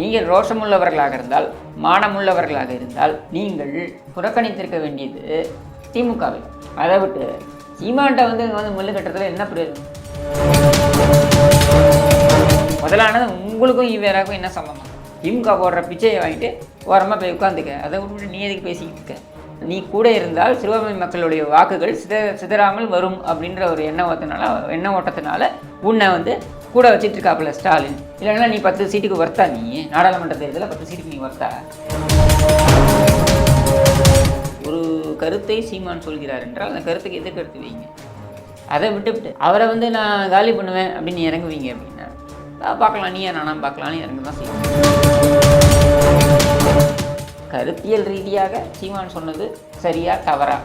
நீங்கள் ரோஷமுள்ளவர்களாக இருந்தால் மானமுள்ளவர்களாக இருந்தால் நீங்கள் புறக்கணித்திருக்க வேண்டியது திமுகவை அதை விட்டு சீமான்ட்ட வந்து வந்து முள்ளு கட்டுறதுல என்ன பிரயோஜனம்? முதலானது உங்களுக்கும் இவராக்கும் என்ன சம்பந்தம்? திமுக போடுற பிச்சையை வாங்கிட்டு ஓரமாக போய் உட்காந்துக்க. அதை விட்டு நீ எதுக்கு பேசிக்கிட்டு இருக்க? நீ கூட இருந்தால் சிறுபான்மை மக்களுடைய வாக்குகள் சித சிதறாமல் வரும் அப்படின்ற ஒரு எண்ண ஓட்டத்தினால எண்ண ஓட்டத்தினால உன்னை வந்து கூட வச்சுட்டு இருக்காப்புல ஸ்டாலின். இல்லைன்னா நீ பத்து சீட்டுக்கு வர்த்தா நீ? நாடாளுமன்ற தேர்தலில் பத்து சீட்டுக்கு நீ வர்த்தா ஒரு கருத்தை சீமான் சொல்கிறார் என்றால் அந்த கருத்துக்கு எதிர்கருத்து வைங்க. அதை விட்டுவிட்டு அவரை வந்து நான் காலி பண்ணுவேன் அப்படின்னு இறங்குவீங்க அப்படின்னா பார்க்கலாம். நீ நானா பார்க்கலான்னு இறங்க தான் செய்வேன். கருத்தியல் ரீதியாக சீமான் சொன்னது சரியா தவறா?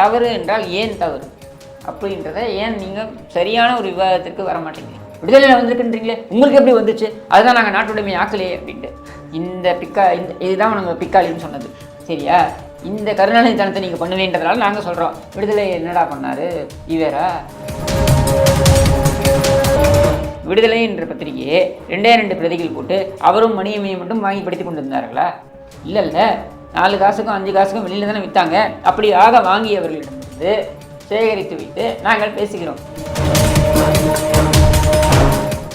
தவறு என்றால் ஏன் தவறு? அப்படின்றத ஏன் நீங்கள் சரியான ஒரு விவாதத்திற்கு வர மாட்டேங்கிறீங்க விடுதலையில் வந்திருக்குன்றீங்களே உங்களுக்கு எப்படி வந்துச்சு? அதுதான் நாங்கள் நாட்டுடைமை ஆக்கலையே அப்படின்ட்டு. இந்த பிக்கா இந்த இதுதான் நாங்கள் பிக்காளின்னு சொன்னது. சரியா? இந்த கருணாநிதித்தனத்தை நீங்கள் பண்ணுவேன்றதுனால நாங்கள் சொல்கிறோம் விடுதலை என்னடா பண்ணார்? இவரா? விடுதலை என்ற பத்திரிகையை ரெண்டே ரெண்டு பிரதிகள் போட்டு அவரும் மணியமையை மட்டும் வாங்கி படித்து கொண்டிருந்தார்களா? இல்லை இல்லை நாலு காசுக்கும் அஞ்சு காசுக்கும் வெளியில் தானே விற்றாங்க அப்படியாக வாங்கியவர்களிடமிருந்து சேகரித்து வைத்து நாங்கள் பேசுகிறோம்.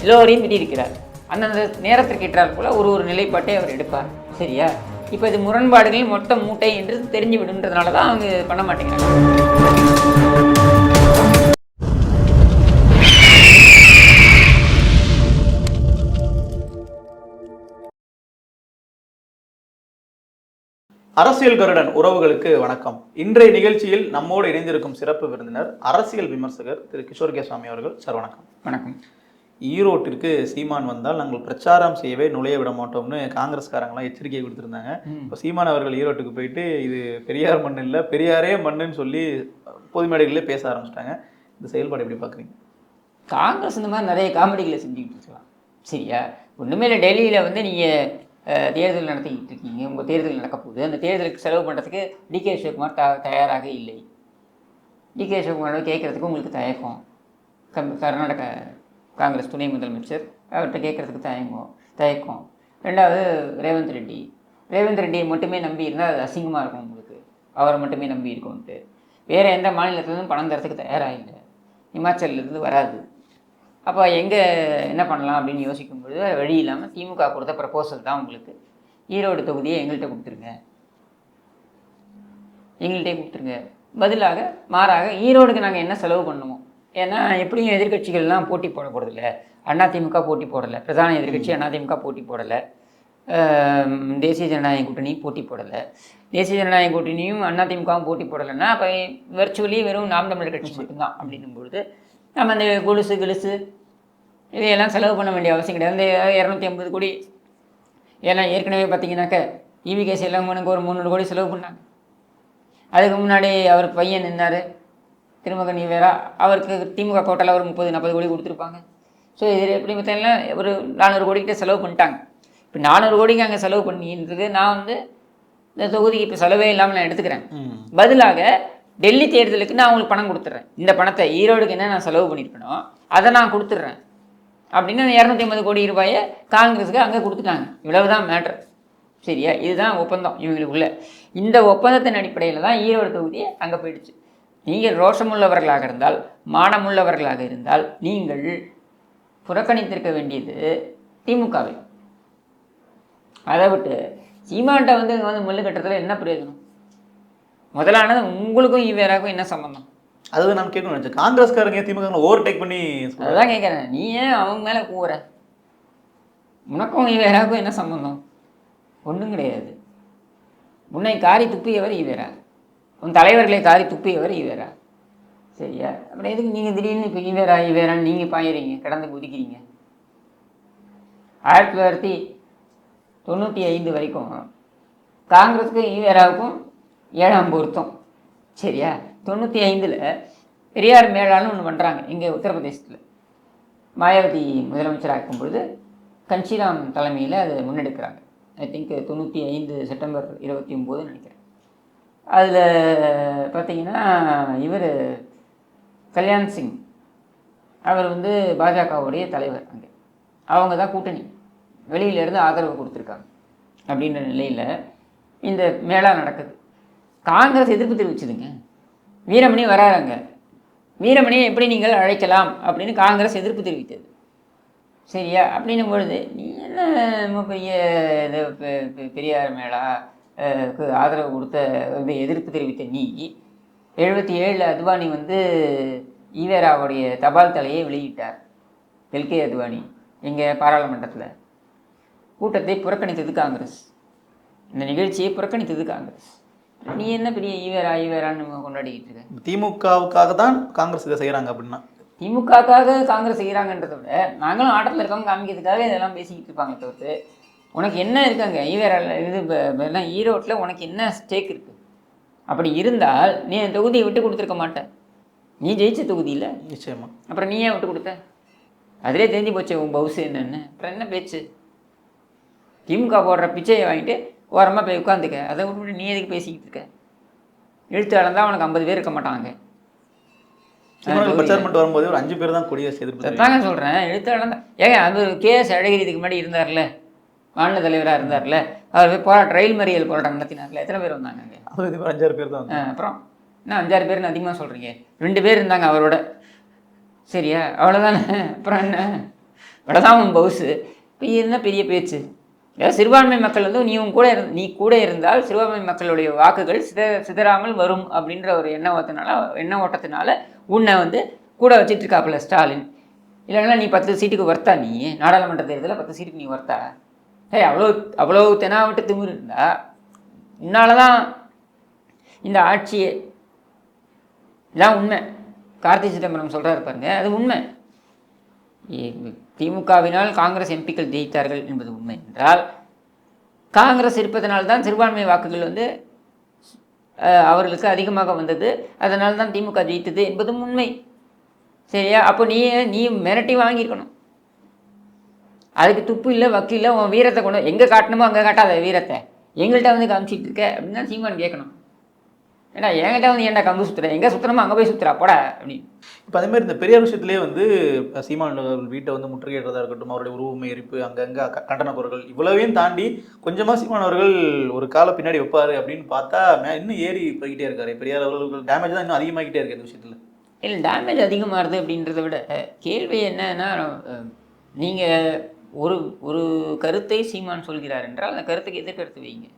எல்லோரையும் திட்டியிருக்கிறார் அந்தந்த நேரத்திற்கு ஏற்றால் போல ஒரு ஒரு நிலைப்பாட்டை அவர் எடுப்பார். சரியா? இப்போ இது முரண்பாடுகளில் மொத்த மூட்டை என்று தெரிஞ்சு விடுன்றதுனால தான் அவங்க பண்ண மாட்டேங்கிறாங்க. அரசியல் கருடன் உறவுகளுக்கு வணக்கம். இன்றைய நிகழ்ச்சியில் நம்மோடு இணைந்திருக்கும் சிறப்பு விருந்தினர் அரசியல் விமர்சகர் திரு கிஷோர் கே சுவாமி அவர்கள். சார் வணக்கம். வணக்கம். ஈரோட்டிற்கு சீமான் வந்தால் நாங்கள் பிரச்சாரம் செய்யவே நுழைய விட மாட்டோம்னு காங்கிரஸ்காரங்களாம் எச்சரிக்கை கொடுத்துருந்தாங்க. இப்போ சீமான் அவர்கள் ஈரோட்டுக்கு போயிட்டு இது பெரியார் மண் இல்லை பெரியாரே மண்ணுன்னு சொல்லி பொது மேடைகளிலே பேச ஆரம்பிச்சிட்டாங்க. இந்த செயல்பாடு எப்படி பார்க்குறீங்க? காங்கிரஸ் இந்த மாதிரி நிறைய காமெடிகளை செஞ்சுக்கிட்டு இருக்கலாம். சரியா? ஒன்றுமே இல்லை டெல்லியில் வந்து நீங்கள் தேர்தல் நடத்திக்கிட்டு இருக்கீங்க உங்கள் தேர்தல் நடக்க போகுது அந்த தேர்தலுக்கு செலவு பண்ணுறதுக்கு டிகே சிவகுமார் த தயாராக இல்லை. டிகே சிவகுமாரோட கேட்குறதுக்கு உங்களுக்கு தயக்கம். கம் கர்நாடக காங்கிரஸ் துணை முதலமைச்சர் அவர்கிட்ட கேட்குறதுக்கு தயங்கும் தயக்கம். ரெண்டாவது ரேவந்த் ரெட்டி. ரேவந்த் ரெட்டியை மட்டுமே நம்பி இருந்தால் அது அசிங்கமாக இருக்கும் உங்களுக்கு. அவரை மட்டுமே நம்பி இருக்கும்ன்ட்டு வேறு எந்த மாநிலத்துலேருந்து பணம் தரத்துக்கு தயாராக இல்லை. இமாச்சல்லேருந்து வராது. அப்போ எங்கே என்ன பண்ணலாம் அப்படின்னு யோசிக்கும் பொழுது வழி இல்லாமல் திமுக கொடுத்த ப்ரப்போசல் தான் உங்களுக்கு. ஈரோடு தொகுதியை எங்கள்கிட்ட கொடுத்துருங்க. எங்கள்கிட்டே கொடுத்துருங்க. பதிலாக மாறாக ஈரோடுக்கு நாங்கள் என்ன செலவு பண்ணுவோம்? ஏன்னா எப்படியும் எதிர்க்கட்சிகள்லாம் போட்டி போட போகிறதில்ல அதிமுக போட்டி போடலை. பிரதான எதிர்க்கட்சி அதிமுக போட்டி போடலை. தேசிய ஜனநாயக கூட்டணி போட்டி போடலை. தேசிய ஜனநாயக கூட்டணியும் அதிமுகவும் போட்டி போடலைன்னா அப்போ வெர்ச்சுவலி வெறும் நாம் தமிழர் கட்சி மட்டும்தான் அப்படின்னும் பொழுது நம்ம அந்த கொலுசு கிலுசு இதையெல்லாம் செலவு பண்ண வேண்டிய அவசியம் கிடையாது. அந்த இரநூத்தி ஐம்பது கோடி ஏன்னா ஏற்கனவே பார்த்தீங்கன்னாக்க இவிகேசி எல்லாம் ஒரு முந்நூறு கோடி செலவு பண்ணாங்க. அதுக்கு முன்னாடி அவர் பையன் நின்னார். திருமகன் வேறா அவருக்கு திமுக கோட்டால ஒரு முப்பது நாற்பது கோடி கொடுத்துருப்பாங்க. ஸோ இது எப்படி பார்த்தீங்கன்னா ஒரு நானூறு கோடிக்கிட்ட செலவு பண்ணிட்டாங்க. இப்போ நானூறு கோடிக்கு அங்கே செலவு பண்ணின்றது நான் வந்து இந்த தொகுதிக்கு இப்போ செலவே இல்லாமல் நான் எடுத்துக்கிறேன். பதிலாக டெல்லி தேர்தலுக்கு நான் உங்களுக்கு பணம் கொடுத்துட்றேன் இந்த பணத்தை ஈரோடுக்கு என்ன நான் செலவு பண்ணியிருக்கனோ அதை நான் கொடுத்துட்றேன் அப்படின்னு இரநூத்தி ஐம்பது கோடி ரூபாயை காங்கிரஸுக்கு அங்கே கொடுத்துட்டாங்க. இவ்வளவுதான் மேட்ரு சரியா? இதுதான் ஒப்பந்தம் இவங்களுக்குள்ள. இந்த ஒப்பந்தத்தின் அடிப்படையில் தான் ஈரோடு தொகுதி அங்கே போயிடுச்சு. நீங்கள் ரோஷமுள்ளவர்களாக இருந்தால் மானமுள்ளவர்களாக இருந்தால் நீங்கள் புறக்கணித்திருக்க வேண்டியது திமுகவை. அதை விட்டு சீமான்ட்ட வந்து இங்கே வந்து முள்ளு கட்டுறதுல என்ன பிரயோஜனம்? முதலானது உங்களுக்கும் இவராக்கும் என்ன சம்பந்தம்? அதுதான் நான் கேட்கணும் நினைச்சேன். காங்கிரஸ்காரங்க திமுக ஓவர் டேக் பண்ணி அதான் கேட்குறேன் நீ ஏன் அவங்க மேலே கூற உனக்கும் இவராக்கும் என்ன சம்பந்தம்? ஒன்றும் கிடையாது. உன்னை காரி துப்பியவர் இவரா? உன் தலைவர்களை காரி துப்பியவர் இவரா? சரியா? அப்புறம் எதுக்கு நீங்கள் திடீர்னு இப்போ இவரா இவரான்னு நீங்கள் பாயிறீங்க? கடந்து குதிக்கிறீங்க. ஆயிரத்தி தொள்ளாயிரத்தி தொண்ணூற்றி ஐந்து வரைக்கும் காங்கிரஸுக்கும் ஈவேராவுக்கும் ஏழாம் பொருத்தம். சரியா? தொண்ணூற்றி ஐந்தில் பெரியார் மேலான்னு ஒன்று பண்ணுறாங்க இங்கே உத்தரப்பிரதேசத்தில். மாயாவதி முதலமைச்சராக இருக்கும் பொழுது கன்ஷிராம் தலைமையில் அதை முன்னெடுக்கிறாங்க. ஐ திங்க் தொண்ணூற்றி ஐந்து செப்டம்பர் இருபத்தி ஒம்பது நினைக்கிறேன். அதில் பார்த்தீங்கன்னா இவர் கல்யாண் சிங் அவர் வந்து பாஜகவுடைய தலைவர் அங்கே. அவங்க தான் கூட்டணி வெளியிலேருந்து ஆதரவு கொடுத்துருக்காங்க அப்படின்ற நிலையில் இந்த மேளா நடக்குது. காங்கிரஸ் எதிர்ப்பு தெரிவிச்சுதுங்க. வீரமணி வராங்க வீரமணியை எப்படி நீங்கள் அழைக்கலாம் அப்படின்னு காங்கிரஸ் எதிர்ப்பு தெரிவித்தது. சரியா? அப்படின்னும் பொழுது நீ என்ன பெரிய இது பெ- பெரியார் மேலா ஆதரவு கொடுத்த வந்து எதிர்ப்பு தெரிவித்த நீ எழுபத்தி ஏழில் அத்வானி வந்து ஈவேராவுடைய தபால் தலையை வெளியிட்டார். எல்கே அத்வானி எங்கள் பாராளுமன்றத்தில். கூட்டத்தை புறக்கணித்தது காங்கிரஸ். இந்த நிகழ்ச்சியை புறக்கணித்தது காங்கிரஸ். நீ என்ன பெரிய ஈவேரா ஈவேரான்னு கொண்டாடிக்கிட்டு இருக்க? திமுகவுக்காக தான் காங்கிரஸ் இதை செய்கிறாங்க அப்படின்னா? திமுகக்காக காங்கிரஸ் செய்கிறாங்கன்றதை விட நாங்களும் ஆட்டத்தில் இருக்கவங்க காமிக்கிறதுக்காக இதெல்லாம் பேசிக்கிட்டு இருப்பாங்க தவிர்த்து உனக்கு என்ன இருக்காங்க? ஈவேரால இது எல்லாம் ஈரோட்டில் உனக்கு என்ன ஸ்டேக் இருக்குது அப்படி இருந்தால் நீ அந்த தொகுதியை விட்டு கொடுத்துருக்க மாட்ட. நீ ஜெயிச்ச தொகுதியில் நிச்சயமா. அப்புறம் நீ ஏன் விட்டு கொடுத்த? அதிலே தெரிஞ்சு போச்சு உன் பவுஸ் என்னன்னு. அப்புறம் என்ன பேச்சு? திமுக போடுற பிச்சையை வாங்கிட்டு ஓரமாக போய் உட்காந்துக்க. அதை விட்டுவிட்டு நீ எதுக்கு பேசிக்கிட்டு இருக்க? இழுத்து அளந்தா உனக்கு ஐம்பது பேர் இருக்க மாட்டாங்க. பிரச்சாரம் வரும்போது ஒரு அஞ்சு பேர் தான் கொடியரசு எதிர்ப்பு. அதாங்க சொல்கிறேன் எழுத்து அளந்தா ஏங்க அது கேஎஸ் அழகிரி இதுக்கு முன்னாடி இருந்தார்ல? மாநில தலைவராக இருந்தார்ல? அவர் போய் போராட்ட ரயில் மறியல் போராட்டம் நடத்தினார்ல? எத்தனை பேர் வந்தாங்க அங்கே? அஞ்சாறு பேர் தான் அப்புறம் என்ன அஞ்சாறு பேர்னு அதிகமாக சொல்கிறீங்க ரெண்டு பேர் இருந்தாங்க அவரோட. சரியா? அவ்வளோதானே அப்புறம் என்ன? வடதான் உன் பவுஸு இப்போ என்ன பெரிய பேச்சு? ஏதாவது சிறுபான்மை மக்கள் வந்து நீ கூட இரு நீ கூட இருந்தால் சிறுபான்மை மக்களுடைய வாக்குகள் சித சிதறாமல் வரும் அப்படின்ற ஒரு எண்ண ஓட்டத்தினால எண்ண ஓட்டத்தினால உன்னை வந்து கூட வச்சிட்டு இருக்காப்புல ஸ்டாலின். இல்லைன்னா நீ பத்து சீட்டுக்கு வர்த்தா நீ? நாடாளுமன்ற தேர்தலில் பத்து சீட்டுக்கு நீ வர்த்தா ஏய் அவ்வளோ அவ்வளோ தெனாவட்டு திமிரு இருந்தா? இதனால தான் இந்த ஆட்சியே இதான் உண்மை. கார்த்தி சிதம்பரம் சொல்கிறாரு பாருங்க அது உண்மை. திமுகவினால் காங்கிரஸ் எம்பிக்கள் ஜெயித்தார்கள் என்பது உண்மை என்றால் காங்கிரஸ் இருப்பதனால்தான் சிறுபான்மை வாக்குகள் வந்து அவர்களுக்கு அதிகமாக வந்தது. அதனால தான் திமுக ஜெயித்தது என்பதும் உண்மை. சரியா? அப்போ நீ நீ மிரட்டி வாங்கியிருக்கணும். அதுக்கு துப்பு இல்லை வக்கு இல்லை உன் வீரத்தை கொண்டு எங்கே காட்டணுமோ அங்கே காட்டாத வீரத்தை. எங்கள்கிட்ட வந்து காமிச்சிட்டு இருக்க அப்படின்னு தான் சீமான் கேட்கணும். ஏன்னா என்கிட்ட வந்து ஏன்டா கம்பு சுற்றுற எங்கே சுற்றுறமோ அங்கே போய் சுற்றுறா போடா அப்படின்னு இப்போ அதே மாதிரி இந்த பெரியார் விஷயத்திலே வந்து சீமான் அவர்கள் வீட்டை வந்து முற்றுகையிடுறதா இருக்கட்டும் அவருடைய உருவமை எரிப்பு அங்கங்கே கண்டன குரல்கள் இவ்வளவையும் தாண்டி கொஞ்சமாக சீமான் அவர்கள் ஒரு கால பின்னாடி வைப்பாரு அப்படின்னு பார்த்தா இன்னும் ஏறி போய்கிட்டே இருக்காரு. பெரியார் அவர்கள் டேமேஜ் தான் இன்னும் அதிகமாகிட்டே இருக்கு இந்த விஷயத்தில். இல்லை டேமேஜ் அதிகமாகுது அப்படின்றத விட கேள்வி என்னன்னா நீங்கள் ஒரு ஒரு கருத்தை சீமான் சொல்கிறார் என்றால் அந்த கருத்துக்கு எதிர்கருத்து வைங்க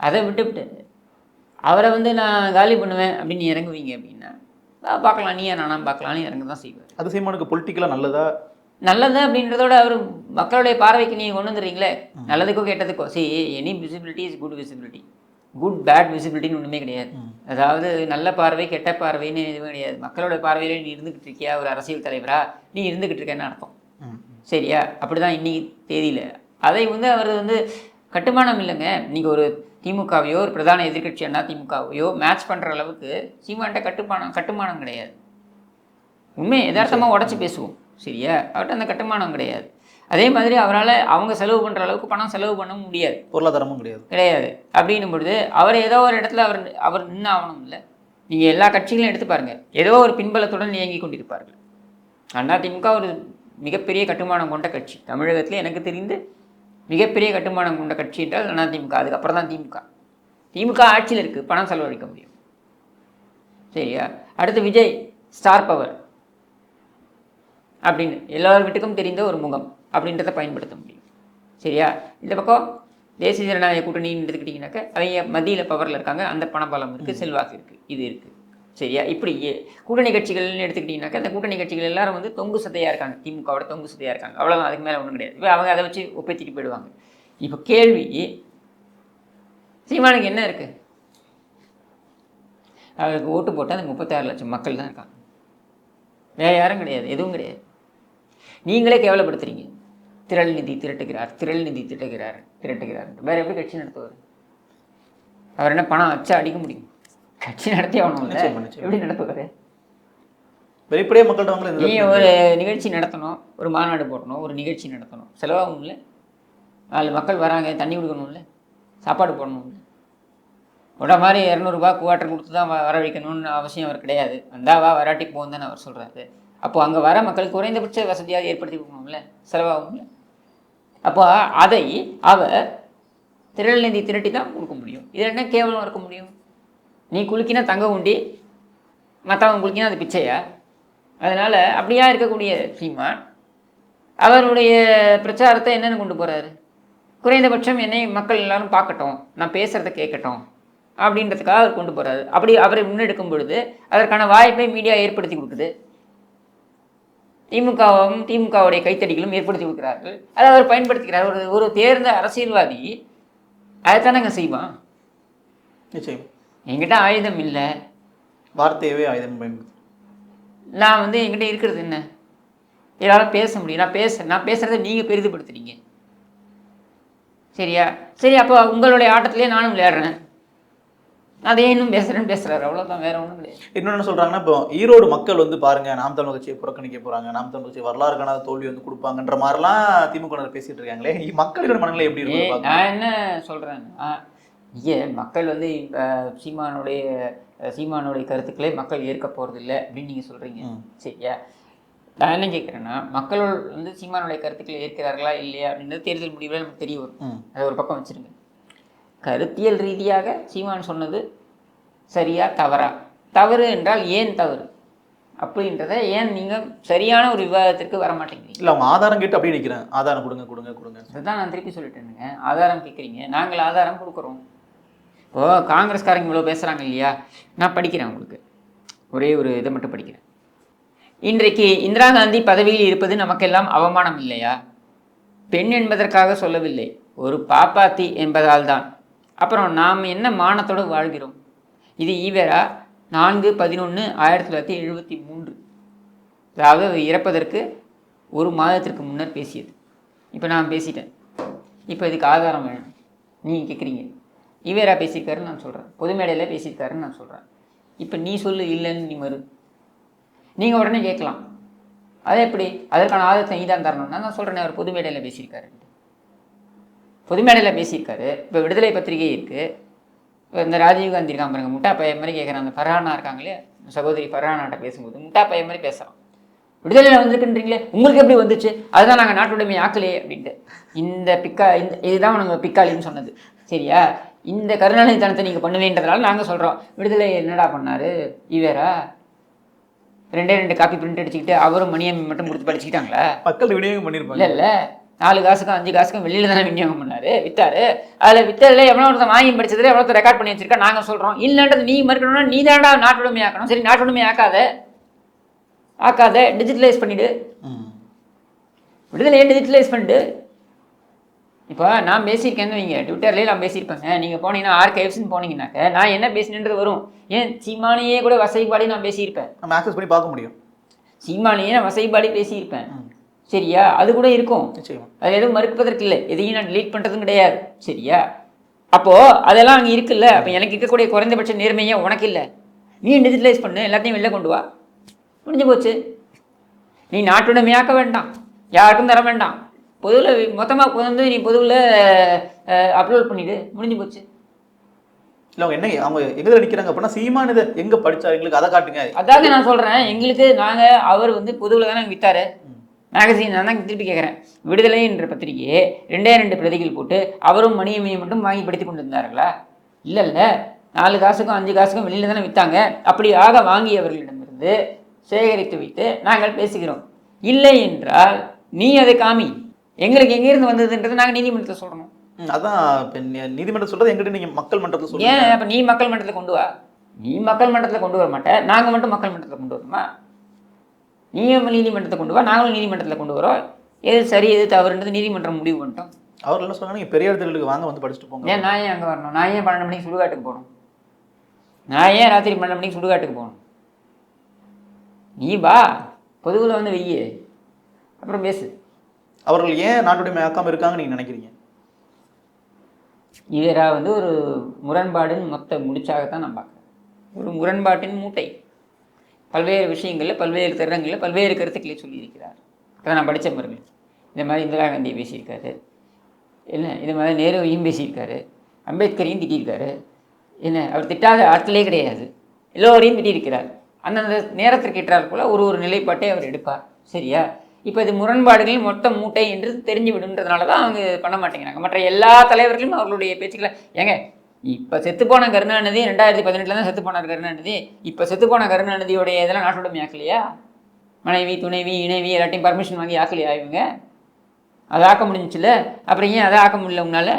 அதை விட்டுவிட்டு அவரை வந்து நான் காலி பண்ணுவேன் அப்படின்னு இறங்குவீங்க அப்படின்னா "ஆ, பார்க்கலாம் நீயா நானா பார்க்கலாம்னு இறங்க தான் செய்வார். அது சீமானுக்கு பொலிட்டிக்கலாக நல்லதா? நல்லது அப்படின்றதோட அவர் மக்களுடைய பார்வைக்கு நீங்கள் கொண்டு வந்துடுறீங்களே நல்லதுக்கோ கெட்டதுக்கோ. See any visibility is good visibility good bad விசிபிலிட்டின்னு ஒன்றுமே கிடையாது. அதாவது நல்ல பார்வை கெட்ட பார்வைன்னு எதுவும் கிடையாது. மக்களோட பார்வையில நீ இருந்துக்கிட்டு இருக்கியா ஒரு அரசியல் தலைவரா? நீ இருந்துக்கிட்டு இருக்கேன்னு அர்த்தம். சரியா? அப்படிதான் இன்னைக்கு தேதியில். அதை வந்து அவர் வந்து கட்டுமானம் இல்லைங்க. நீங்கள் ஒரு திமுகவையோ ஒரு பிரதான எதிர்க்கட்சி அண்ணா திமுகவையோ மேட்ச் பண்ணுற அளவுக்கு சீமான்ட்ட கட்டுமானம் கட்டுமானம் கிடையாது. உண்மையை யதார்த்தமாக உடச்சி பேசுவோம் சரியா? அவர்கிட்ட அந்த கட்டுமானம் கிடையாது. அதே மாதிரி அவரால் அவங்க செலவு பண்ணுற அளவுக்கு பணம் செலவு பண்ண முடியாது. பொருளாதாரமும் கிடையாது. கிடையாது. அப்படின்னும் பொழுது அவர் ஏதோ ஒரு இடத்துல அவர் அவர் நின்று ஆகணும் இல்லை நீங்கள் எல்லா கட்சிகளையும் எடுத்து பாருங்க. ஏதோ ஒரு பின்பலத்துடன் இயங்கி கொண்டிருப்பார்கள். அதிமுக ஒரு மிகப்பெரிய கட்டுமானம் கொண்ட கட்சி. தமிழகத்தில் எனக்கு தெரிந்து மிகப்பெரிய கட்டுமானம் கொண்ட கட்சி என்றால் அதிமுக அதுக்கப்புறம் தான் திமுக. திமுக ஆட்சியில் இருக்குது பணம் செலவழிக்க முடியும். சரியா? அடுத்து விஜய் ஸ்டார் பவர் அப்படின்னு எல்லார் வீட்டுக்கும் தெரிந்த ஒரு முகம் அப்படின்றத பயன்படுத்த முடியும். சரியா? இந்த பக்கம் தேசிய ஜனநாயக கூட்டணின்னு எடுத்துக்கிட்டிங்கனாக்க அவங்க மத்தியில் பவரில் இருக்காங்க. அந்த பணபலம் இருக்குது செல்வாக்கு இருக்குது இது இருக்குது சரியா? இப்படி கூட்டணி கட்சிகள்னு எடுத்துக்கிட்டிங்கனாக்கா அந்த கூட்டணி கட்சிகள் எல்லாரும் வந்து தொங்கு சதையாக இருக்காங்க. திமுகவோட தொங்கு சதையாக இருக்காங்க. அவ்வளோதான் அதுக்கு மேலே ஒன்றும் கிடையாது. இப்போ அவங்க அதை வச்சு ஒப்பேத்திட்டு போயிடுவாங்க. இப்போ கேள்வி சீமானுக்கு என்ன இருக்குது அவருக்கு ஓட்டு போட்டால் அந்த முப்பத்தாறு லட்சம் மக்கள் தான் இருக்காங்க. வேறு யாரும் கிடையாது. எதுவும் கிடையாது. நீங்களே கேவலப்படுத்துறீங்க. திரள் நிதி திரட்டுகிறார் திரள் நிதி திரட்டுகிறார் திரட்டுகிறார். வேறு எப்படி கட்சி நடத்துவார்? அவர் என்ன பணம் வச்சா அடிக்க முடியும்? கட்சி நடத்தி நிச்சயமா. எப்படி நடத்துவார்? வெளிப்படையாக மக்கள்கிட்ட வாங்கல நீ ஒரு நிகழ்ச்சி நடத்தணும் ஒரு மாநாடு போடணும் ஒரு நிகழ்ச்சி நடத்தணும். செலவாகும்ல நாலு மக்கள் வராங்க தண்ணி கொடுக்கணும்ல சாப்பாடு போடணும்ல உட மாதிரி இரநூறுபா குவாட்டர் கொடுத்து தான் வர வைக்கணும்னு அவசியம் அவர் கிடையாது. வந்தாவா வராட்டி போகும் தானே அவர் சொல்கிறாரு அப்போ அங்கே வர மக்களுக்கு குறைந்தபட்ச வசதியாக ஏற்படுத்தி கொடுக்கணும்ல செலவாகும்ல அப்போ அதை அவர் திரள் நிதி திரட்டி தான் கொடுக்க முடியும். இது என்ன கேவலம் இருக்க முடியும்? நீ குலுக்கினா தங்க உண்டி மற்றவங்க குலுக்கினா அது பிச்சையா? அதனால் அப்படியா இருக்கக்கூடிய சீமான் அவருடைய பிரச்சாரத்தை என்னென்னு கொண்டு போகிறாரு குறைந்தபட்சம் என்னை மக்கள் எல்லாரும் பார்க்கட்டும் நான் பேசுகிறத கேட்கட்டும் அப்படின்றதுக்காக அவர் கொண்டு போகிறாரு அப்படி அவரை முன்னெடுக்கும் பொழுது அதற்கான வாய்ப்பை மீடியா ஏற்படுத்தி கொடுக்குது. திமுகவும் திமுகவுடைய கைத்தடிகளும் ஏற்படுத்தி கொடுக்கிறார்கள். அதை அவர் பயன்படுத்திக்கிறார். ஒரு ஒரு தேர்ந்த அரசியல்வாதி அதைத்தானங்க செய்வான்? நிச்சயம். என்கிட்ட ஆயுதம் இல்லை. வார்த்தையவே ஆயுதம் பயன்படுத்தி நான் வந்து என்கிட்ட இருக்கிறது என்ன? என்னால் பேச முடியும். நான் பேச நான் பேசுகிறத நீங்கள் பெரிதுபடுத்துறீங்க. சரியா? சரி அப்போ உங்களுடைய ஆட்டத்திலே நானும் விளையாடுறேன். அதை இன்னும் பேசுகிறேன்னு பேசுகிறாரு அவ்வளோதான் வேற ஒன்றும் கிடையாது. இன்னொன்னு சொல்றாங்கன்னா இப்போ ஈரோடு மக்கள் வந்து பாருங்க நாம் தமிழ் கட்சியை புறக்கணிக்க போறாங்க. நாம் தமிழ் கட்சி வரலாறு காணாத தோல்வி வந்து கொடுப்பாங்கன்ற மாதிரிலாம் திமுக பேசிட்டு இருக்காங்களே. மக்களோட மனநிலை எப்படி பாருங்க. நான் என்ன சொல்கிறேன்னா ஏன் மக்கள் வந்து இப்ப சீமானுடைய சீமானுடைய கருத்துக்களை மக்கள் ஏற்க போகிறதில்ல அப்படின்னு நீங்கள் சொல்கிறீங்க. சரியா? நான் என்ன கேட்குறேன்னா மக்கள் வந்து சீமானுடைய கருத்துக்களை ஏற்கிறார்களா இல்லையா அப்படின்றது தேர்தல் முடிவில் நமக்கு தெரிய வரும். அதை ஒரு பக்கம் வச்சுருங்க. கருத்தியல் ரீதியாக சீமான் சொன்னது சரியா தவறா? தவறு என்றால் ஏன் தவறு? அப்படின்றத ஏன் நீங்கள் சரியான ஒரு விவாதத்திற்கு வர மாட்டேங்கிறீங்க? இல்ல அவங்க ஆதாரம் கேட்டு அப்படியே நிக்கிறேன். ஆதாரம் கொடுங்க கொடுங்க கொடுங்க. அதுதான் நான் திருப்பி சொல்லிட்டேனுங்க. ஆதாரம் கேட்குறீங்க. நாங்கள் ஆதாரம் கொடுக்குறோம். இப்போ காங்கிரஸ்காரங்க இவ்வளோ பேசுகிறாங்க இல்லையா? நான் படிக்கிறேன் உங்களுக்கு. ஒரே ஒரு இதை மட்டும் படிக்கிறேன். இன்றைக்கு இந்திரா காந்தி பதவியில் இருப்பது நமக்கெல்லாம் அவமானம் இல்லையா? பெண் என்பதற்காக சொல்லவில்லை. ஒரு பாப்பாத்தி என்பதால் தான். அப்புறம் நாம் என்ன மானத்தோடு வாழ்கிறோம்? இது ஈவேரா நான்கு பதினொன்று ஆயிரத்தி தொள்ளாயிரத்தி எழுபத்தி மூன்று. அதாவது அவர் இறப்பதற்கு ஒரு மாதத்திற்கு முன்னர் பேசியது. இப்போ நான் பேசிட்டேன். இப்போ இதுக்கு ஆதாரம் வேணும். நீங்கள் கேட்குறீங்க ஈவேரா பேசியிருக்காருன்னு நான் சொல்கிறேன் பொது மேடையில் பேசியிருக்காருன்னு நான் சொல்கிறேன் இப்போ நீ சொல்லு இல்லைன்னு நீ மறு. நீங்கள் உடனே கேட்கலாம். அது எப்படி? அதற்கான ஆதத்தை நீ தான் தரணும்னா நான் சொல்கிறேன் அவர் பொது மேடையில் பேசியிருக்காரு. பொது மேடையில் பேசியிருக்காரு. இப்போ விடுதலை பத்திரிகை இருக்குது இப்போ இந்த ராஜீவ் காந்தி இருக்கான் பாருங்க முட்டா பையன் மாதிரி கேட்குறான் அந்த ஃபர்ஹானா இருக்காங்களே சகோதரி ஃபர்ஹானாட்ட பேசும்போது முட்டா பையன் மாதிரி பேசுகிறான் விடுதலையில் வந்திருக்குன்றீங்களே உங்களுக்கு எப்படி வந்துச்சு? அதுதான் நாங்கள் நாட்டுடைமை ஆக்கலையே அப்படின்ட்டு. இந்த பிக்கா இந்த இதுதான் உனக்கு பிக்காளின்னு சொன்னது. சரியா? இந்த கருணாநிதித்தனத்தை நீங்கள் பண்ணுவேன்றதுனால நாங்கள் சொல்கிறோம் விடுதலை என்னடா பண்ணாரு? ஈவேரா ரெண்டே ரெண்டு காப்பி பிரிண்ட் அடிச்சுக்கிட்டு அவரும் மணியம் மட்டும் கொடுத்து படிச்சுக்கிட்டாங்களா? மக்கள் விநியோகம் இல்லை பண்ணிருப்பாங்க. இல்லை நாலு காசுக்கும் அஞ்சு காசுக்கும் வெளியில தானே விநியோகம் பண்ணாரு? வித்தாரு. அதில் வித்ததில் எவ்வளோ ஒருத்தன் வாங்கி படிச்சதுல எவ்வளோ ரெக்கார்ட் பண்ணி வச்சிருக்கா நாங்கள் சொல்கிறோம் இல்லைன்றது நீ மறுக்கணும்னா நீ தான்டா நாட்டுடைமை ஆக்கணும். சரி நாட்டுடைமை ஆக்காத. ஆக்காத. டிஜிட்டலைஸ் பண்ணிடு. ம். விடுதலையை டிஜிட்டலைஸ் பண்ணிடு. இப்போ நான் பேசியிருக்கேன்னு வைங்க. ட்விட்டர்லேயே நான் பேசியிருப்பேங்க நீங்கள் போனீங்கன்னா ஆர்கைவ்ஸ்னு போனீங்கன்னாக்க நான் என்ன பேசினேன்றது வரும். ஏன் சீமானையே கூட வசைபாடி நான் பேசியிருப்பேன். நம்ம ஆக்சஸ் பண்ணி பார்க்க முடியும். சீமானையே நான் வசைபாடி பேசியிருப்பேன். சரியா? அது கூட இருக்கும். அது எதுவும் மறுப்பதற்கு இல்லை. எதையும் நான் delete பண்ணுறதும் கிடையாது. சரியா? அப்போது அதெல்லாம் அங்கே இருக்குல்ல. அப்போ எனக்கு இருக்கக்கூடிய குறைந்தபட்ச நேர்மையே உனக்கு இல்லை. நீ டிஜிட்டலைஸ் பண்ணு. எல்லாத்தையும் வெளில கொண்டு வா. முடிஞ்சு போச்சு. நீ நாட்டுடைமையாக்க வேண்டாம். யாருக்கும் தர வேண்டாம். பொதுவில் மொத்தமாக வந்து நீ பொதுவில் அப்லோட் பண்ணிடு. முடிஞ்சு போச்சு. இல்ல அவங்க என்ன அவங்க எங்க நிக்கிறாங்க அப்படின்னா சீமான் இதை எங்க படிச்சாரு? எங்களுக்கு அதை காட்டுங்க. அதாங்க நான் சொல்கிறேன் எங்களுக்கு நாங்கள் அவர் வந்து பொதுவில் தானே வித்தாரு. மேகசின் நான் தான் திருப்பி கேட்குறேன் விடுதலை என்ற பத்திரிகையை ரெண்டே ரெண்டு பிரதிகள் போட்டு அவரும் மணியமையும் மட்டும் வாங்கி படித்து கொண்டு இருந்தார்களா இல்லை இல்லை நாலு காசுக்கும் அஞ்சு காசுக்கும் வெளியில் தானே விற்றாங்க அப்படியாக வாங்கியவர்களிடமிருந்து சேகரித்து வைத்து நாங்கள் பேசுகிறோம். இல்லை என்றால் நீ அதை காமி. எங்களுக்கு எங்கேருந்து வந்ததுன்றதை நாங்கள் நீதிமன்றத்தில் சொல்கிறோம் ம், அதான் இப்ப நீ- நீதிமன்றம் சொல்றது எங்கிட்ட நீங்க மக்கள் மன்றத்துல சொல்லுங்க. ஏன் அப்போ நீ மக்கள் மன்றத்தில் கொண்டு வா. நீ மக்கள் மன்றத்தில் கொண்டு வர மாட்ட. நாங்கள் மட்டும் மக்கள் மன்றத்தில் கொண்டு வரணுமா? நீயும் நீதிமன்றத்தை கொண்டு வா நாங்களும் நீதிமன்றத்தில் கொண்டு வரோம். எது சரி எது தவறுன்றது நீதிமன்றம் முடிவு பண்ணிட்டோம். அவர் என்ன சொன்னாங்க நீங்க பெரியார் திடலுக்கு வாங்க வந்து படிச்சுட்டு போங்க. ஏன் நான் ஏன் அங்கே வரணும்? நான் ஏன் பன்னெண்டு மணிக்கு சுடுகாட்டுக்கு போகணும்? நான் ஏன் ராத்திரி பன்னெண்டு மணிக்கு சுடுகாட்டுக்கு போகணும்? நீ வா. பொதுவில் வந்து வெய்யு. அப்புறம் பேசு. அவர்கள் ஏன் நாட்டுடைமை ஆக்காமல் இருக்காங்க நீங்க நினைக்கிறீங்க? இதெல்லாம் வந்து ஒரு முரண்பாடுன்னு மொத்த முடிச்சாகத்தான் நான் பார்க்குறேன். ஒரு முரண்பாட்டின் மூட்டை. பல்வேறு விஷயங்களில் பல்வேறு தருணங்களில் பல்வேறு கருத்துக்களை சொல்லியிருக்கிறார். அதை நான் படித்த பாருங்க இந்த மாதிரி இந்திரா காந்தியை பேசியிருக்காரு. என்ன? இந்த மாதிரி நேருவையும் பேசியிருக்காரு. அம்பேத்கரையும் திட்டியிருக்காரு. என்ன? அவர் திட்டாத ஆட்களே கிடையாது. எல்லோரையும் திட்டியிருக்கிறார். அந்தந்த நேரத்திற்கு ஏற்றால் போல ஒரு ஒரு நிலைப்பாட்டை அவர் எடுப்பார். சரியா? இப்போ இது முரண்பாடுகளின் மொத்த மூட்டை என்று தெரிஞ்சு விடுன்றதுனால தான் அவங்க பண்ண மாட்டேங்கிறாங்க. மற்ற எல்லா தலைவர்களும் அவர்களுடைய பேச்சுக்களை ஏங்க இப்போ செத்துப்போன கருணாநிதி ரெண்டாயிரத்தி பதினெட்டில் தான் செத்து போனார் கருணாநிதி இப்போ செத்துப்போன கருணாநிதியோடைய இதெல்லாம் நாட்டோட ஆக்கலையா? மனைவி துணைவி இணைவி எல்லாத்தையும் பர்மிஷன் வாங்கி ஆக்கலையா இவங்க? அதை ஆக்க முடிஞ்சுச்சுல அப்புறம் ஏன் அதை ஆக்க முடியல உங்களால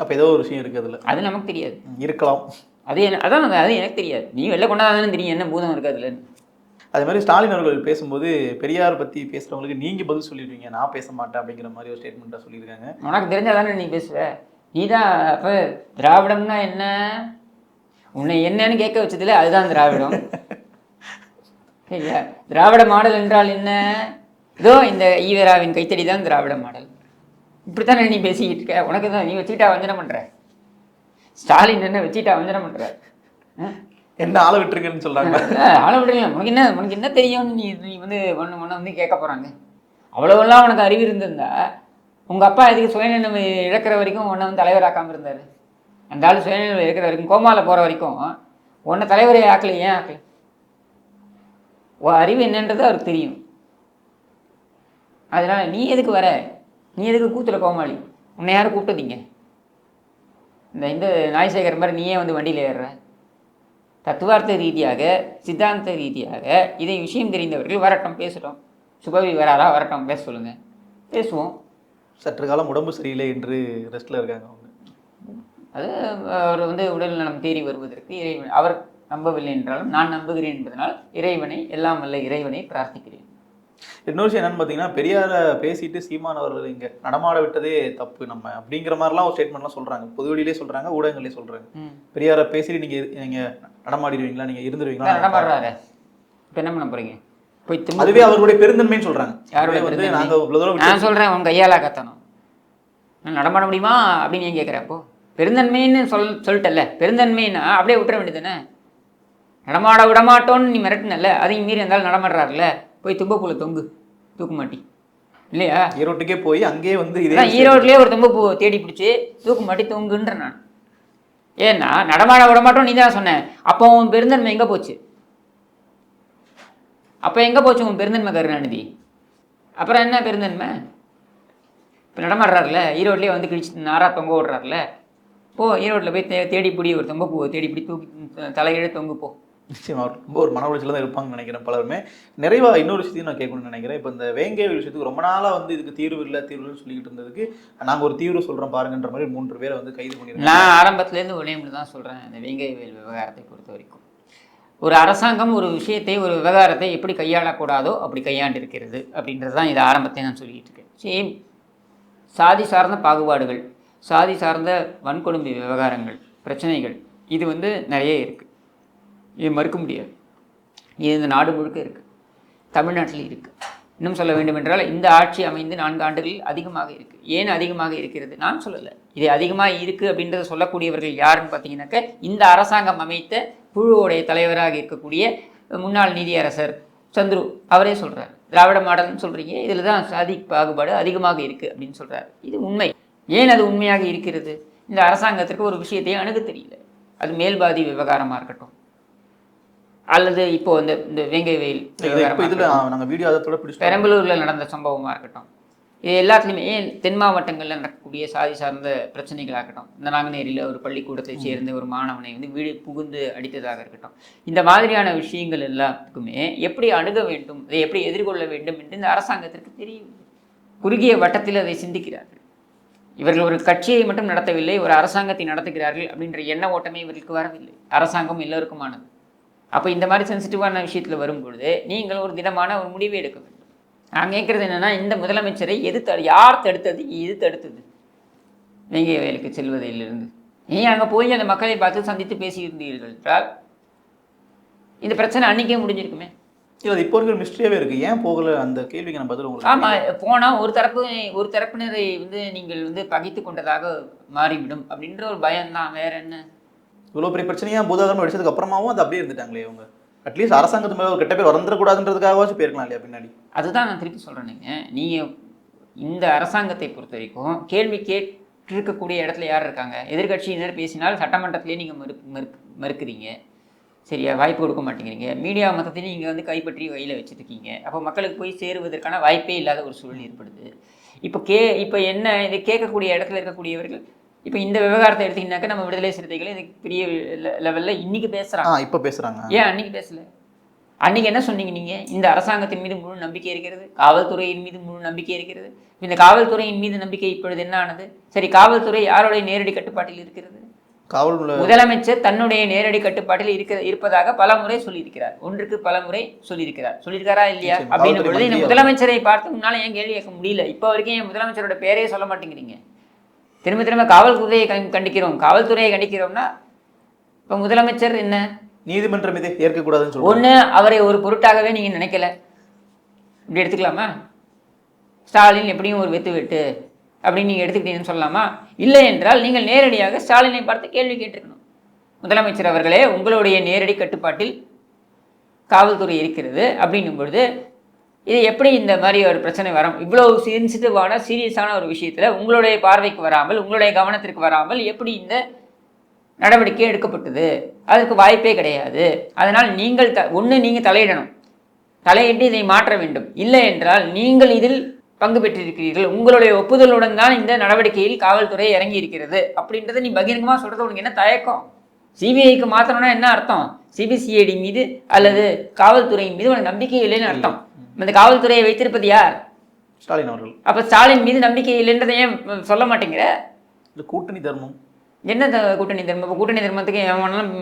அப்ப ஏதோ ஒரு விஷயம் இருக்கு அதுல. அது நமக்கு தெரியாது. இருக்கலாம். அது என்ன அதான் அது எனக்கு தெரியாது. நீ வெளில கொண்டாதானே தெரியும் என்ன பூதம் இருக்கு அதுல அதே மாதிரி ஸ்டாலின் அவர்கள் பேசும்போது பெரியார் பத்தி பேசுறவங்களுக்கு நீங்க பதில் சொல்லிடுவீங்க நான் பேச மாட்டேன் அப்படிங்கிற மாதிரி ஒரு ஸ்டேட்மெண்ட்டாக சொல்லியிருக்காங்க. உனக்கு தெரிஞ்சாதானே நீ பேசுவ? நீ தான் அப்போ திராவிடம்னா என்ன? உன்னை என்னன்னு கேட்க வச்சதுல அதுதான் திராவிடம். திராவிட மாடல் என்றால் என்ன? இதோ இந்த ஈவராவின் கைத்தடி தான் திராவிட மாடல். இப்படித்தானே நீ பேசிக்கிட்டு இருக்க? உனக்கு தான் நீ வச்சுக்கிட்டா வஞ்சனம் பண்ற. ஸ்டாலின் என்ன வச்சுக்கிட்டா வஞ்சனம் பண்ற? ஆ? என்ன ஆளை விட்டுருங்கன்னு சொல்கிறாங்க ஆளை விடுங்க உனக்கு என்ன உனக்கு என்ன தெரியும்னு நீ நீ வந்து ஒன்று ஒன்று வந்து கேட்க போகிறாங்க அவ்வளோவெல்லாம் உனக்கு அறிவு இருந்திருந்தா உங்கள் அப்பா இதுக்கு சுயநிலை இழக்கிற வரைக்கும் உன்னை வந்து தலைவராக்காமல் இருந்தார். அந்த ஆள் சுயநிலை இழக்கிற வரைக்கும் கோமாவில் போகிற வரைக்கும் உன்னை தலைவரே ஆக்கல ஏன் ஆக்கல? உன் அறிவு என்னன்றது அவருக்கு தெரியும். அதனால் நீ எதுக்கு வர? நீ எதுக்கு கூத்துல கோமாளி? உன்னை யாரும் கூப்பிட்டதீங்க இந்த இந்த நாய்சேகர் மாதிரி நீயே வந்து வண்டியில் ஏறுற. தத்துவார்த்த ரீதியாக சித்தாந்த ரீதியாக இதை விஷயம் தெரிந்தவர்கள் வரட்டும் பேசட்டும். சுபவி வராரா வரட்டும் பேச சொல்லுங்க. பேசுவோம். சற்று காலம் உடம்பு சரியில்லை என்று ரெஸ்ட்ல இருக்காங்க அவங்க. அது அவர் வந்து உடல் நலம் தேறி வருவதற்கு இறைவன் அவர் நம்பவில்லை என்றாலும் நான் நம்புகிறேன் என்பதனால் இறைவனை எல்லாம் வல்ல இறைவனை பிரார்த்திக்கிறேன். இன்னொரு விஷயம் என்னன்னு பார்த்தீங்கன்னா பெரியாரை பேசிட்டு சீமான் அவர்கள் இங்க நடமாட விட்டதே தப்பு நம்ம அப்படிங்கிற மாதிரிலாம் ஒரு ஸ்டேட்மெண்ட்லாம் சொல்றாங்க. பொதுவெளியிலே சொல்றாங்க ஊடகங்களே சொல்றாங்க. ம். பெரியாரை பேசிட்டு நீங்க நீங்க நடமாடிடுவீங்களா? நீங்க இருந்துருவீங்களா? நடமாடுறாரு. இப்போ என்ன பண்ண போறீங்க? போய் அதுவே அவர்களுடைய பெருந்தன்மைன்னு சொல்றாங்க. யாருடைய அதுவே வந்து பெருந்தன்மை? நாங்க இவ்வளவு தூரம் நான் சொல்கிறேன் உன் கையால் கத்தணும். நடமாட முடியுமா? அப்படின்னு ஏன் கேட்குறேன் அப்போ? பெருந்தன்மைன்னு சொல் சொல்லிட்டல்ல. பெருந்தன்மைன்னா அப்படியே விட்டுற வேண்டியதுதானே நடமாட விடமாட்டோன்னு நீ மிரட்டினல்ல. அதையும் மீறி இருந்தாலும் நடமாடுறாருல போய் தும்பப்பூல தொங்கு. தூக்கு மாட்டி. இல்லையா? ஈரோட்டுக்கே போய் அங்கேயே வந்து இதே ஈரோட்லேயே ஒரு தும்பப்பூ தேடி பிடிச்சி தூக்கு மாட்டி தொங்குன்ற நான். ஏன்னா நடமாட விடமாட்டோம் நீ தான் சொன்ன. அப்போ உன் பெருந்தன்மை எங்கே போச்சு? அப்போ எங்கே போச்சு உன் பெருந்தன்மை கருணாநிதி? அப்புறம் என்ன பெருந்தன்மை? இப்போ நடமாடுறாருல ஈரோட்லேயே வந்து கிழிச்சு நாரா தொங்க விடுறாருல. போ ஈரோட்டில் போய் தேடி பிடி ஒரு தும்பப்பூவை தேடி பிடி தூக்கி தலையிட தொங்கு போ. நிச்சயமாக ரொம்ப ஒரு மன உளைச்சல் தான் இருப்பாங்கன்னு நினைக்கிறேன் பலருமே. நிறைவாக இன்னொரு விஷயத்தையும் நான் கேட்கணும்னு நினைக்கிறேன். இப்போ இந்த வேங்கை விஷயத்துக்கு ரொம்ப நாளாக வந்து இதுக்கு தீர்வு இல்லை தீர்வு இல்லைன்னு சொல்லிக்கிட்டு இருந்ததுக்கு நாங்கள் ஒரு தீர்வு சொல்கிறோம் பாருங்கன்ற மாதிரி மூன்று பேரை வந்து கைது பண்ணிருக்காங்க நான் ஆரம்பத்துலேருந்து ஒரே ஒன்று தான் சொல்கிறேன் இந்த வேங்கை வேல் விவகாரத்தை பொறுத்த வரைக்கும். ஒரு அரசாங்கம் ஒரு விஷயத்தை ஒரு விவகாரத்தை எப்படி கையாளக்கூடாதோ அப்படி கையாண்டிருக்கிறது அப்படின்றது தான் இது ஆரம்பத்தை நான் சொல்லிக்கிட்டு இருக்கேன். சேம் சாதி சார்ந்த பாகுபாடுகள் சாதி சார்ந்த வன்கொடுமை விவகாரங்கள் பிரச்சனைகள் இது வந்து நிறைய இருக்குது இது மறுக்க முடியாது. இது இந்த நாடு முழுக்க இருக்குது தமிழ்நாட்டில் இருக்குது இன்னும் சொல்ல வேண்டும் என்றால் இந்த ஆட்சி அமைந்து நான்கு ஆண்டுகளில் அதிகமாக இருக்குது ஏன் அதிகமாக இருக்கிறது? நான் சொல்லலை. இது அதிகமாக இருக்குது அப்படின்றத சொல்லக்கூடியவர்கள் யாருன்னு பார்த்தீங்கன்னாக்க இந்த அரசாங்கம் அமைத்த குழுவோடைய தலைவராக இருக்கக்கூடிய முன்னாள் நீதியரசர் சந்துரு. அவரே சொல்கிறார் திராவிட மாடல்னு சொல்கிறீங்க இதில் தான் சாதி பாகுபாடு அதிகமாக இருக்குது அப்படின்னு சொல்கிறார் இது உண்மை. ஏன் அது உண்மையாக இருக்கிறது? இந்த அரசாங்கத்திற்கு ஒரு விஷயத்தையும் அணுக தெரியல. அது மேல்பாதி விவகாரமாக இருக்கட்டும். அல்லது இப்போ இந்த இந்த வேங்கை வெயில் இதுல வீடியோ அதோட பிடிச்சி பெரம்பலூரில் நடந்த சம்பவமாக இருக்கட்டும். இது எல்லாத்துலேயுமே தென் மாவட்டங்களில் நடக்கக்கூடிய சாதி சார்ந்த பிரச்சனைகளாக இருக்கட்டும் இந்த நாங்குநேரியில் ஒரு பள்ளிக்கூடத்தை சேர்ந்த ஒரு மாணவனை வந்து வீடு புகுந்து அடித்ததாக இருக்கட்டும். இந்த மாதிரியான விஷயங்கள் எல்லாத்துக்குமே எப்படி அணுக வேண்டும் அதை எப்படி எதிர்கொள்ள வேண்டும் என்று இந்த அரசாங்கத்திற்கு தெரியும். குறுகிய வட்டத்தில் அதை சிந்திக்கிறார்கள். இவர்கள் ஒரு கட்சியை மட்டும் நடத்தவில்லை ஒரு அரசாங்கத்தை நடத்துகிறார்கள் அப்படின்ற எண்ண ஓட்டமே இவர்களுக்கு வரவில்லை. அரசாங்கம் எல்லோருக்குமானது. அப்போ இந்த மாதிரி சென்சிட்டிவான விஷயத்தில் வரும்பொழுது நீங்கள் ஒரு திடமான ஒரு முடிவை எடுக்க வேண்டும். நான் கேட்குறது என்னன்னா இந்த முதலமைச்சரை எது தடு யார் தடுத்தது? எது தடுத்தது. வேங்கை வயலுக்கு செல்வதிலிருந்து. நீ அங்கே போய் அந்த மக்களை பார்த்து சந்தித்து பேசியிருந்தீர்கள் என்றால் இந்த பிரச்சனை அன்னைக்கே முடிஞ்சிருக்குமே. இல்ல இப்போ இருக்கிற மிஸ்ட்ரியாவே இருக்கு. ஏன் போகல? அந்த கேள்விக்கு நான் பதில் உங்களுக்கு ஆமாம் போனால் ஒரு தரப்பு ஒரு தரப்பினரை வந்து நீங்கள் வந்து பகைத்து கொண்டதாக மாறிவிடும் அப்படின்ற ஒரு பயம்தான் வேற என்ன? இவ்வளோ பெரிய பிரச்சனையாக பூதாகரம் அடிச்சதுக்கு அப்புறமாவும் அது அப்படியே இருந்துட்டாங்களே அவங்க அட்லீஸ்ட் அரசாங்கத்து மேலே ஒரு கெட்ட பேர் வந்துடக்கூடாதுன்றதுக்காகவாச்சும் போயிருக்கலாம் இல்லையா பின்னாடி? அதுதான் நான் திருப்பி சொல்கிறேனுங்க நீங்கள் இந்த அரசாங்கத்தை பொறுத்த வரைக்கும் கேள்வி கேட்டிருக்கக்கூடிய இடத்துல யார் இருக்காங்க? எதிர்க்கட்சியினர் பேசினால் சட்டமன்றத்திலே நீங்கள் மறு மறுக்கு மறுக்குறீங்க. சரியா? வாய்ப்பு கொடுக்க மாட்டேங்கிறீங்க. மீடியா மொத்தத்தையும் நீங்கள் வந்து கைப்பற்றி கையில் வச்சுருக்கீங்க அப்போ மக்களுக்கு போய் சேருவதற்கான வாய்ப்பே இல்லாத ஒரு சூழல் ஏற்படுது. இப்போ கே இப்போ என்ன இது கேட்கக்கூடிய இடத்துல இருக்கக்கூடியவர்கள் இப்போ இந்த விவகாரத்தை எடுத்தீங்கன்னாக்கா நம்ம விடுதலை சிறுத்தைகள் பெரிய லெவலில் இன்னைக்கு பேசுகிறாங்க இப்போ பேசுறாங்க. ஏன் அன்னைக்கு பேசல? அன்னைக்கு என்ன சொன்னீங்க நீங்க? இந்த அரசாங்கத்தின் மீது முழு நம்பிக்கை இருக்கிறது காவல்துறையின் மீது முழு நம்பிக்கை இருக்கிறது. இந்த காவல்துறையின் மீது நம்பிக்கை இப்பொழுது என்ன ஆனது? சரி காவல்துறை யாருடைய நேரடி கட்டுப்பாட்டில் இருக்கிறது? காவல் முதலமைச்சர் தன்னுடைய நேரடி கட்டுப்பாட்டில் இருக்க இருப்பதாக பல முறை சொல்லியிருக்கிறார். ஒன்றுக்கு பல முறை சொல்லியிருக்கிறார். சொல்லியிருக்காரா இல்லையா. அப்படின்னு பொழுது முதலமைச்சரை பார்த்து முன்னால ஏன் கேள்வி கேட்க முடியல? இப்போ வரைக்கும் என் முதலமைச்சரோட பேரே சொல்ல மாட்டேங்கிறீங்க. திரும்ப திரும்ப காவல்துறையை கண்- கண்டிக்கிறோம். காவல்துறையை கண்டிக்கிறோம்னா இப்போ முதலமைச்சர் என்ன? நீதிமன்றம் இதை ஏற்கக்கூடாதுன்னு சொல்லுவாங்க ஒன்று அவரை ஒரு பொருட்டாகவே நீங்கள் நினைக்கல. இப்படி எடுத்துக்கலாமா? ஸ்டாலின் எப்படியும் ஒரு வெத்து வெட்டு அப்படின்னு நீங்கள் எடுத்துக்கிட்டீங்கன்னு சொல்லலாமா? இல்லை என்றால் நீங்கள் நேரடியாக ஸ்டாலினை பார்த்து கேள்வி கேட்டிருக்கணும். முதலமைச்சர் அவர்களே உங்களுடைய நேரடி கட்டுப்பாட்டில் காவல்துறை இருக்கிறது அப்படின்னும் பொழுது இது எப்படி இந்த மாதிரி ஒரு பிரச்சனை வரும்? இவ்வளோ சென்சிட்டிவான சீரியஸான ஒரு விஷயத்தில் உங்களுடைய பார்வைக்கு வராமல் உங்களுடைய கவனத்திற்கு வராமல் எப்படி இந்த நடவடிக்கை எடுக்கப்பட்டது? அதற்கு வாய்ப்பே கிடையாது. அதனால் நீங்கள் த ஒன்று நீங்கள் தலையிடணும். தலையிட்டு இதை மாற்ற வேண்டும். இல்லை என்றால் நீங்கள் இதில் பங்கு பெற்றிருக்கிறீர்கள். உங்களுடைய ஒப்புதலுடன் தான் இந்த நடவடிக்கையில் காவல்துறை இறங்கி இருக்கிறது அப்படின்றத நீ பகிரங்கமாக சொல்கிறது உனக்கு என்ன தயக்கம்? சிபிஐக்கு மாற்றணும்னா என்ன அர்த்தம்? சிபிசிஐடி மீது அல்லது காவல்துறையின் மீது உனக்கு நம்பிக்கை இல்லைன்னு அர்த்தம். இந்த காவல்துறையை வைத்திருப்பது யார்? ஸ்டாலின் அவர்கள். அப்போ ஸ்டாலின் மீது நம்பிக்கை இல்லைன்றதை ஏன் சொல்ல மாட்டேங்கிற? இது கூட்டணி தர்மம். என்ன கூட்டணி தர்மம்? இப்போ கூட்டணி தர்மத்துக்கு எவனாலும்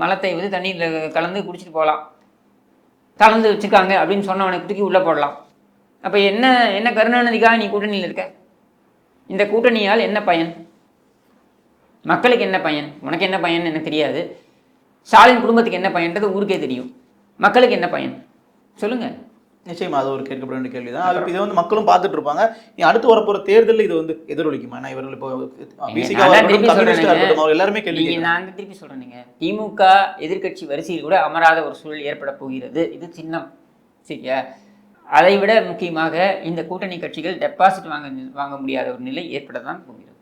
மலத்தை வந்து தண்ணியில் கலந்து குடிச்சிட்டு போகலாம் கலந்து வச்சுருக்காங்க அப்படின்னு சொன்னவனுக்கு தூக்கி உள்ளே போடலாம். அப்போ என்ன என்ன கருணாநிதிக்காக நீ கூட்டணியில் இருக்க? இந்த கூட்டணியால் என்ன பயன்? மக்களுக்கு என்ன பயன்? உனக்கு என்ன பயன் எனக்கு தெரியாது. ஸ்டாலின் குடும்பத்துக்கு என்ன பயன்றது ஊருக்கே தெரியும். மக்களுக்கு என்ன பயன்? சொல்லுங்கள் நிச்சயமா அது ஒரு கேட்கப்பட வேண்டிய கேள்விதான். அது இதை வந்து மக்களும் பார்த்துட்டு இருப்பாங்க நீ அடுத்து வரப்போற தேர்தலில் இது வந்து எதிரொலிக்குமா? ஏன்னா இவர்கள் இப்போ தான் எல்லாருமே கேள்வி. நான் திருப்பி சொல்றேனுங்க. திமுக எதிர்க்கட்சி வரிசையில் கூட அமராத ஒரு சூழல் ஏற்பட போகிறது. இது சின்னம். சரியா? அதை விட முக்கியமாக இந்த கூட்டணி கட்சிகள் டெபாசிட் வாங்க வாங்க முடியாத ஒரு நிலை ஏற்பட தான் போகிறது.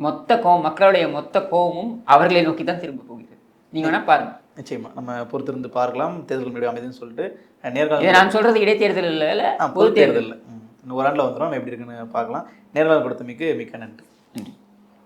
மொத்த கோவம் மக்களுடைய மொத்த கோவமும் அவர்களை நோக்கி தான் திரும்ப போகிறது. நீங்க வேணா பாருங்க. நிச்சயமா. நம்ம பொறுத்திருந்து பார்க்கலாம். தேர்தல் முன்னாடி அமைதின்னு சொல்லிட்டு நேர்காணல் நான் சொல்றது இடைத்தேர்தல் இல்ல பொது தேர்தல். இன்னும் ஒரு ஆண்டில் வந்துடும் எப்படி இருக்குன்னு பார்க்கலாம். நேர்காணல் கொடுத்தமைக்கு மிக்க நன்றி.